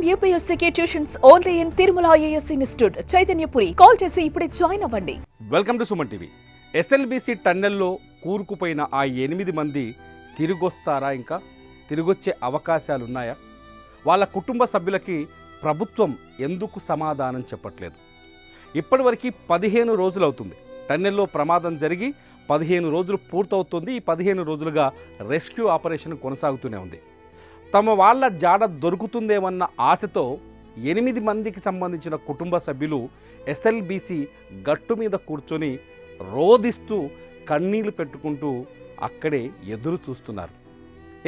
Prime యూపీఎస్సీకి tuitions only in Tirumala IAS institute Chaitanyapuri call చేసి ఇప్పుడే join అవ్వండి. Welcome to Suman TV SLBC టన్నెల్లో కూరుకుపోయిన ఆ ఎనిమిది మంది తిరిగొస్తారా ఇంకా? తిరిగొచ్చే అవకాశాలు ఉన్నాయా వాళ్ళ కుటుంబ సభ్యులకి ప్రభుత్వం ఎందుకు సమాధానం చెప్పట్లేదు? ఇప్పటివరకు పదిహేను రోజులు అవుతుంది టన్నెల్లో ప్రమాదం జరిగి పదిహేను రోజులు పూర్తవుతుంది. ఈ పదిహేను రోజులుగా రెస్క్యూ ఆపరేషన్ కొనసాగుతూనే ఉంది. తమ వాళ్ళ జాడ దొరుకుతుందేమన్న ఆశతో ఎనిమిది మందికి సంబంధించిన కుటుంబ సభ్యులు ఎస్ఎల్బిసి గట్టు మీద కూర్చొని రోదిస్తూ కన్నీళ్ళు పెట్టుకుంటూ అక్కడే ఎదురు చూస్తున్నారు.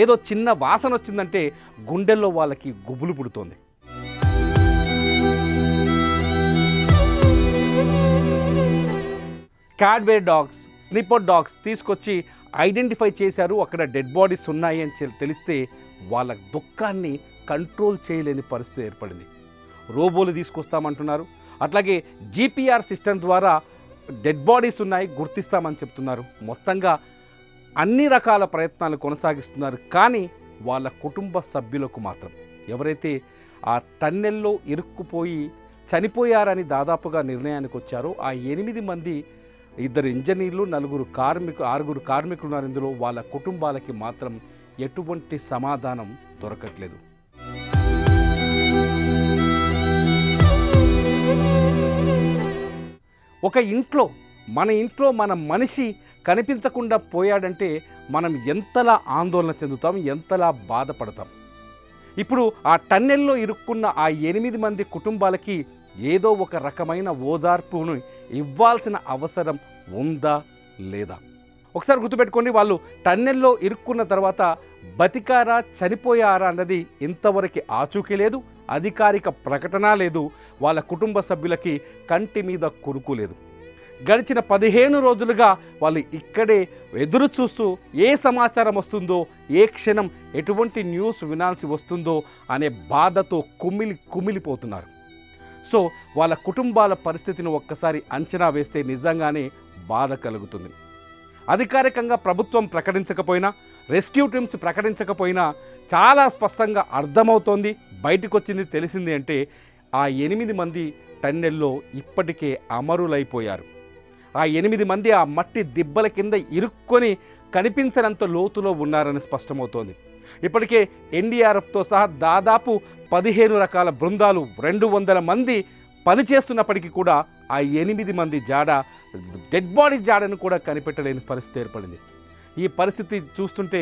ఏదో చిన్న వాసన వచ్చిందంటే గుండెల్లో వాళ్ళకి గుబులు పుడుతోంది. క్యాడ్వే డాగ్స్ స్నిప్పర్ డాగ్స్ తీసుకొచ్చి ఐడెంటిఫై చేశారు. అక్కడ డెడ్ బాడీస్ ఉన్నాయి అని తెలిస్తే వాళ్ళ దుఃఖాన్ని కంట్రోల్ చేయలేని పరిస్థితి ఏర్పడింది. రోబోలు తీసుకొస్తామంటున్నారు. అట్లాగే జీపీఆర్ సిస్టమ్ ద్వారా డెడ్ బాడీస్ ఉన్నాయి గుర్తిస్తామని చెప్తున్నారు. మొత్తంగా అన్ని రకాల ప్రయత్నాలు కొనసాగిస్తున్నారు. కానీ వాళ్ళ కుటుంబ సభ్యులకు మాత్రం ఎవరైతే ఆ టన్నెల్లో ఇరుక్కుపోయి చనిపోయారని దాదాపుగా నిర్ణయానికి వచ్చారో ఆ ఎనిమిది మంది ఇద్దరు ఇంజనీర్లు నలుగురు కార్మికు ఆరుగురు కార్మికులు ఉన్నారు. ఇందులో వాళ్ళ కుటుంబాలకి మాత్రం ఎటువంటి సమాధానం దొరకట్లేదు. ఒక ఇంట్లో మన ఇంట్లో మన మనిషి కనిపించకుండా పోయాడంటే మనం ఎంతలా ఆందోళన చెందుతాం ఎంతలా బాధపడతాం. ఇప్పుడు ఆ టన్నెల్లో ఇరుక్కున్న ఆ ఎనిమిది మంది కుటుంబాలకి ఏదో ఒక రకమైన ఓదార్పును ఇవ్వాల్సిన అవసరం ఉందా లేదా? ఒకసారి గుర్తుపెట్టుకోండి వాళ్ళు టన్నెల్లో ఇరుక్కున్న తర్వాత బతికారా చనిపోయారా అన్నది ఇంతవరకు ఆచూకీ లేదు అధికారిక ప్రకటన లేదు వాళ్ళ కుటుంబ సభ్యులకి కంటి మీద కురుకు లేదు. గడిచిన పదిహేను రోజులుగా వాళ్ళు ఇక్కడే ఎదురు చూస్తూ ఏ సమాచారం వస్తుందో ఏ క్షణం ఎటువంటి న్యూస్ వినాల్సి వస్తుందో అనే బాధతో కుమిలి కుమిలిపోతున్నారు. సో వాళ్ళ కుటుంబాల పరిస్థితిని ఒక్కసారి అంచనా వేస్తే నిజంగానే బాధ కలుగుతుంది. అధికారికంగా ప్రభుత్వం ప్రకటించకపోయినా రెస్క్యూ టీమ్స్ ప్రకటించకపోయినా చాలా స్పష్టంగా అర్థమవుతోంది బయటకు వచ్చింది తెలిసింది అంటే ఆ ఎనిమిది మంది టన్నెల్లో ఇప్పటికే అమరులైపోయారు. ఆ ఎనిమిది మంది ఆ మట్టి దిబ్బల కింద ఇరుక్కొని కనిపించనంత లోతులో ఉన్నారని స్పష్టమవుతోంది. ఇప్పటికే ఎన్డీఆర్ఎఫ్తో సహా దాదాపు పదిహేను రకాల బృందాలు రెండు వందల మంది పనిచేస్తున్నప్పటికీ కూడా ఆ ఎనిమిది మంది జాడ డెడ్ బాడీ జాడను కూడా కనిపెట్టలేని పరిస్థితి ఏర్పడింది. ఈ పరిస్థితి చూస్తుంటే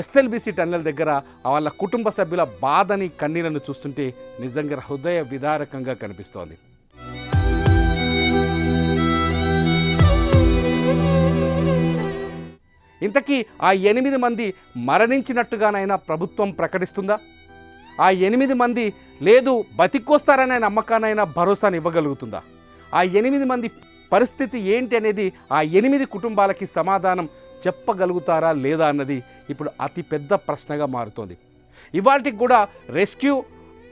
ఎస్ఎల్బిసి టన్నెల్ దగ్గర వాళ్ళ కుటుంబ సభ్యుల బాధని కన్నీళ్ళను చూస్తుంటే నిజంగా హృదయ విదారకంగా కనిపిస్తోంది. ఇంతకీ ఆ ఎనిమిది మంది మరణించినట్టుగానైనా ప్రభుత్వం ప్రకటిస్తుందా? ఆ ఎనిమిది మంది లేదు బతికొస్తారనే నమ్మకానైనా భరోసాని ఇవ్వగలుగుతుందా ఆ ఎనిమిది మంది పరిస్థితి ఏంటి అనేది ఆ ఎనిమిది కుటుంబాలకి సమాధానం చెప్పగలుగుతారా లేదా అన్నది ఇప్పుడు అతిపెద్ద ప్రశ్నగా మారుతోంది. ఇవాటికి కూడా రెస్క్యూ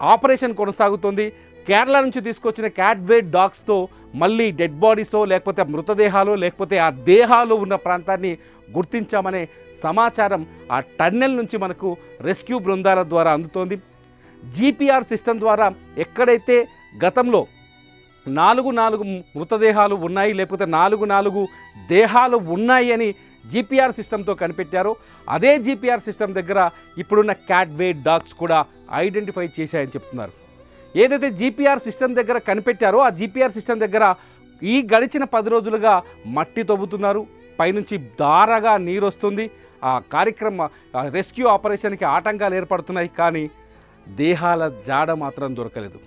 ఆపరేషన్ కొనసాగుతోంది. కేరళ నుంచి తీసుకొచ్చిన క్యాట్వే డాగ్స్తో మళ్ళీ డెడ్ బాడీసో లేకపోతే మృతదేహాలు లేకపోతే ఆ దేహాలు ఉన్న ప్రాంతాన్ని గుర్తించామనే సమాచారం ఆ టన్నెల్ నుంచి మనకు రెస్క్యూ బృందాల ద్వారా అందుతోంది. జీపీఆర్ సిస్టమ్ ద్వారా ఎక్కడైతే గతంలో నాలుగు నాలుగు మృతదేహాలు ఉన్నాయి లేకపోతే నాలుగు నాలుగు దేహాలు ఉన్నాయి అని జీపీఆర్ సిస్టంతో కనిపెట్టారో. అదే జీపీఆర్ సిస్టమ్ దగ్గర ఇప్పుడున్న క్యాట్వే డాగ్స్ కూడా ఐడెంటిఫై చేశాయని చెప్తున్నారు. ఏదైతే జీపీఆర్ సిస్టమ్ దగ్గర కనిపెట్టారో ఆ జీపీఆర్ సిస్టమ్ దగ్గర ఈ గడిచిన పది రోజులుగా మట్టి తవ్వుతున్నారు. పైనుంచి దారగా నీరు వస్తుంది. ఆ కార్యక్రమ రెస్క్యూ ఆపరేషన్కి ఆటంకాలు ఏర్పడుతున్నాయి కానీ దేహాల జాడ మాత్రం దొరకలేదు.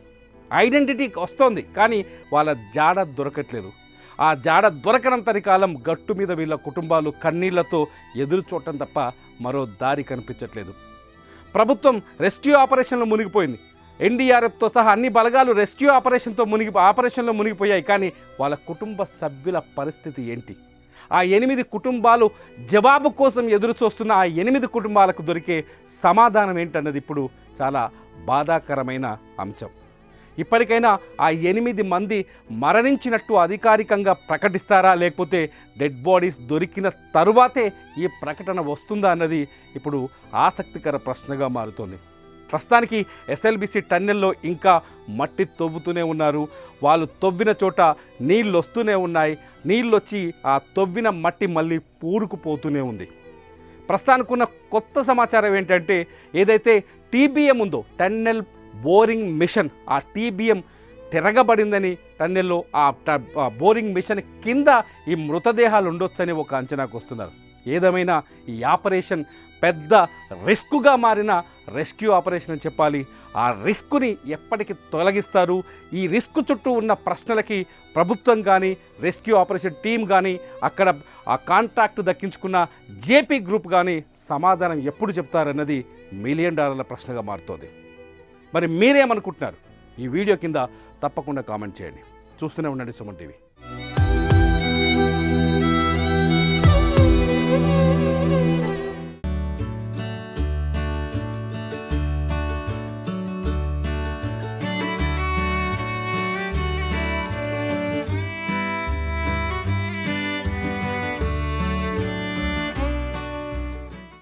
ఐడెంటిటీ వస్తోంది కానీ వాళ్ళ జాడ దొరకట్లేదు. ఆ జాడ దొరకనంతని కాలం గట్టు మీద వీళ్ళ కుటుంబాలు కన్నీళ్ళతో ఎదురు చూడటం తప్ప మరో దారి కనిపించట్లేదు. ప్రభుత్వం రెస్క్యూ ఆపరేషన్లో మునిగిపోయింది. ఎన్డీఆర్ఎఫ్తో సహా అన్ని బలగాలు రెస్క్యూ ఆపరేషన్తో మునిగి ఆపరేషన్లో మునిగిపోయాయి కానీ వాళ్ళ కుటుంబ సభ్యుల పరిస్థితి ఏంటి? ఆ ఎనిమిది కుటుంబాలు జవాబు కోసం ఎదురు చూస్తున్న ఆ ఎనిమిది కుటుంబాలకు దొరికే సమాధానం ఏంటన్నది ఇప్పుడు చాలా బాధాకరమైన అంశం. ఇప్పటికైనా ఆ ఎనిమిది మంది మరణించినట్టు అధికారికంగా ప్రకటిస్తారా? లేకపోతే డెడ్ బాడీస్ దొరికిన తరువాతే ఈ ప్రకటన వస్తుందా అన్నది ఇప్పుడు ఆసక్తికర ప్రశ్నగా మారుతోంది. ప్రస్తుతానికి ఎస్ఎల్బిసి టన్నెల్లో ఇంకా మట్టి తవ్వుతూనే ఉన్నారు. వాళ్ళు తవ్విన చోట నీళ్ళు వస్తూనే ఉన్నాయి. నీళ్ళు వచ్చి ఆ తవ్విన మట్టి మళ్ళీ పూరుకుపోతూనే ఉంది. ప్రస్తుతానికి ఉన్న కొత్త సమాచారం ఏంటంటే ఏదైతే టీబీఎం ఉందో టన్నెల్ బోరింగ్ మిషన్ ఆ టీబీఎం తిరగబడిందని టన్నెల్లో ఆ ట- బోరింగ్ మిషన్ కింద ఈ మృతదేహాలు ఉండొచ్చని ఒక అంచనాకు వస్తున్నారు. ఏదేమైనా ఈ ఆపరేషన్ పెద్ద రిస్క్గా మారిన రెస్క్యూ ఆపరేషన్ అని చెప్పాలి. ఆ రిస్క్ని ఎప్పటికి తొలగిస్తారు? ఈ రిస్క్ చుట్టూ ఉన్న ప్రశ్నలకి ప్రభుత్వం కానీ రెస్క్యూ ఆపరేషన్ టీం కానీ అక్కడ ఆ కాంట్రాక్ట్ దక్కించుకున్న జేపీ గ్రూప్ కానీ సమాధానం ఎప్పుడు చెప్తారన్నది మిలియన్ డాలర్ల ప్రశ్నగా మారుతోంది. మరి మీరేమనుకుంటున్నారు? ఈ వీడియో కింద తప్పకుండా కామెంట్ చేయండి. చూస్తూనే ఉండండి సుమన్ టీవీ.